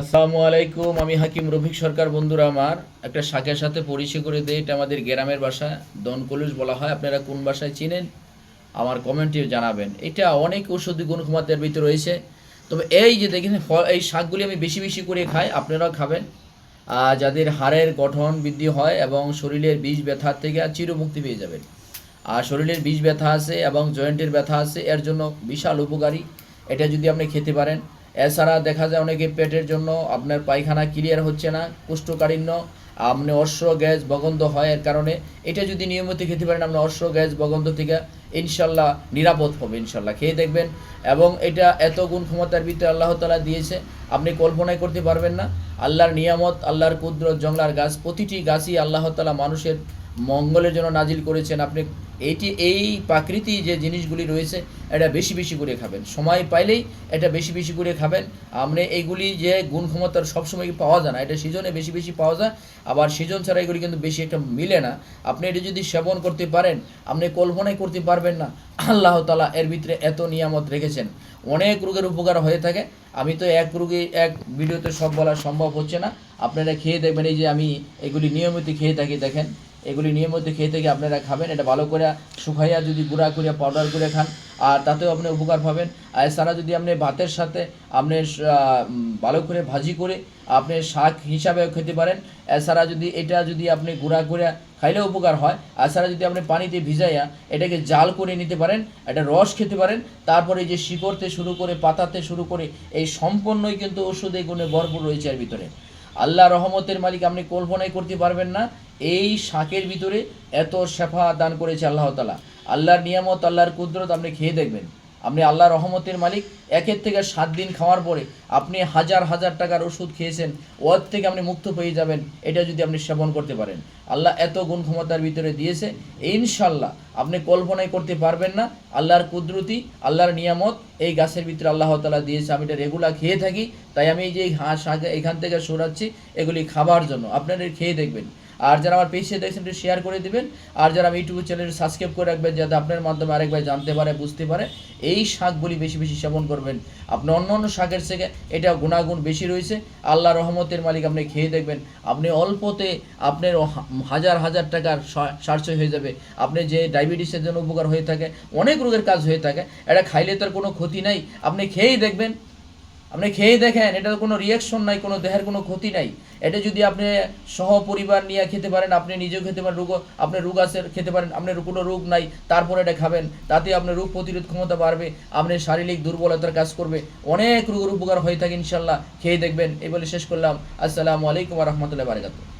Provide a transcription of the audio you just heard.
আসসালামু আলাইকুম, আমি হাকিম রফিক সরকার বন্ধুরা আমার। একটা শাকের সাথে পরিচয় করে দেয় এটা আমাদের গ্রামের ভাষা দনকলুস বলা হয়। আপনারা কোন বাসায় চিনেন, আমার কমেন্টে জানাবেন। এটা অনেক ঔষধি গুণ ক্ষমতার ভিতরে রয়েছে। তবে এই যে দেখেন এই শাকগুলি আমি বেশি বেশি করে খাই, আপনারাও খাবেন। যাদের হাড়ের গঠন বৃদ্ধি হয় এবং শরীরের বীজ ব্যথার থেকে চিরমুক্তি পেয়ে যাবেন। আর শরীরের বীজ ব্যথা আছে এবং জয়েন্টের ব্যথা আছে, এর জন্য বিশাল উপকারী। এটা যদি আপনি খেতে পারেন এছাড়া দেখা যায় অনেকে পেটের জন্য আপনার পায়খানা ক্লিয়ার হচ্ছে না, কোষ্ঠকাঠিন্য, আপনি অশ্র গ্যাস, বগন্ধ হয় এর কারণে। এটা যদি নিয়মিত খেতে পারেন আপনার অশ্র গ্যাস, বগন্ধ থেকে ইনশাল্লাহ নিরাপদ হবে, ইনশাল্লাহ। খেয়ে দেখবেন এবং এটা এত গুণ ক্ষমতার ভিতরে আল্লাহ তালা দিয়েছে, আপনি কল্পনাই করতে পারবেন না। আল্লাহর নিয়ামত, আল্লাহর কুদরত, জংলার গাছ, প্রতিটি গাছই আল্লাহ তালা মানুষের মঙ্গলের জন্য নাজিল করেছেন। আপনি এইটি এই প্রাকৃতি যে জিনিসগুলি রয়েছে, এটা বেশি বেশি করে খাবেন। সময় পাইলেই এটা বেশি বেশি করে খাবেন। আপনি এইগুলি যে গুণ ক্ষমতার সবসময় পাওয়া যায় না, এটা সিজনে বেশি বেশি পাওয়া যায়। আবার সিজন ছাড়া এগুলি কিন্তু বেশি একটা মিলে না। আপনি এটি যদি সেবন করতে পারেন, আপনি কল্পনাই করতে পারবেন না, আল্লাহ তালা এর ভিতরে এত নিয়ামত রেখেছেন। অনেক রোগের উপকার হয়ে থাকে। আমি তো এক রোগী, এক ভিডিওতে সব বলা সম্ভব হচ্ছে না। আপনারা খেয়ে দেখবেন, এই যে আমি এগুলি নিয়মিত খেয়ে থাকি, দেখেন। এগুলি নিয়মিত খেয়ে থেকে আপনারা খাবেন, এটা ভালো করে শুকাইয়া যদি গুঁড়া করে পাউডার করে খান, আর তাতেও আপনি উপকার পাবেন। আর এছাড়া যদি আপনি ভাতের সাথে আপনি ভালো করে ভাজি করে আপনি শাক হিসাবেও খেতে পারেন। এছাড়া যদি এটা যদি আপনি গুঁড়া করে খাইলেও উপকার হয়। এছাড়া যদি আপনি পানিতে ভিজাইয়া এটাকে জাল করে নিতে পারেন এটা রস খেতে পারেন। তারপরে যে শিকড়তে শুরু করে, পাতাতে শুরু করে, এই সম্পূর্ণই কিন্তু ওষুধে গুণে ভরপুর রয়েছে এর ভিতরে। আল্লাহ রহমতের মালিক, আপনি কল্পনাই করতে পারবেন না এই শাকের ভিতরে এত শেফা দান করেছে আল্লাহ তালা আল্লাহর নিয়ামত, আল্লাহর কুদরত আপনি খেয়ে দেখবেন। আপনি আল্লাহ রহমতের মালিক। একের থেকে সাত দিন খাওয়ার পরে আপনি হাজার হাজার টাকার ওষুধ খেয়েছেন, ওর থেকে আপনি মুক্ত পেয়ে যাবেন, এটা যদি আপনি সেবন করতে পারেন। আল্লাহ এত গুণ ক্ষমতার ভিতরে দিয়েছে। ইনশাল্লাহ আপনি কল্পনাই করতে পারবেন না। আল্লাহর কুদরতি, আল্লাহর নিয়ামত এই গাছের ভিতরে আল্লাহ তালা দিয়েছে। আমি এটা রেগুলার খেয়ে থাকি, তাই আমি এই যে হাঁস এখান থেকে সরাচ্ছি, এগুলি খাবার জন্য। আপনারা খেয়ে দেখবেন। আর যারা আমার পেজে দেখছেন, একটু শেয়ার করে দিবেন। আর যারা আমি ইউটিউব চ্যানেল সাবস্ক্রাইব করে রাখবেন, যাতে আপনার মাধ্যমে আরেকবার জানতে পারে, বুঝতে পারে এই শাকগুলি বেশি বেশি সেবন করবেন। আপনি অন্য অন্য শাকের থেকে এটা গুণাগুণ বেশি রয়েছে। আল্লাহ রহমতের মালিক আপনি খেয়ে দেখবেন। আপনি অল্পতে আপনার হাজার হাজার টাকার সা- সাশ্রয় হয়ে যাবে। আপনি যে ডায়াবেটিসের জন্য উপকার হয়ে থাকে, অনেক রোগের কাজ হয়ে থাকে, এটা খাইলে তার কোনো ক্ষতি নাই। আপনি খেয়েই দেখবেন। আপনি খেয়ে দেখেন, এটার কোনো রিয়াকশন নাই, কোনো দেহের কোনো ক্ষতি নাই। এটা যদি আপনি সহ পরিবার নিয়ে খেতে পারেন, আপনি নিজেও খেতে পারেন, রোগ, আপনি রোগ আছে, খেতে পারেন আপনার কোনো রোগ নাই, তারপরে এটা খাবেন, তাতে আপনার রোগ প্রতিরোধ ক্ষমতা বাড়বে, আপনি শারীরিক দুর্বলতার কাজ করবে, অনেক রোগের উপকার হয়ে থাকে ইনশাল্লাহ খেয়ে দেখবেন। এই বলে শেষ করলাম। আসসালামু আলাইকুম রহমতুল্লাহ বারকাতুহ।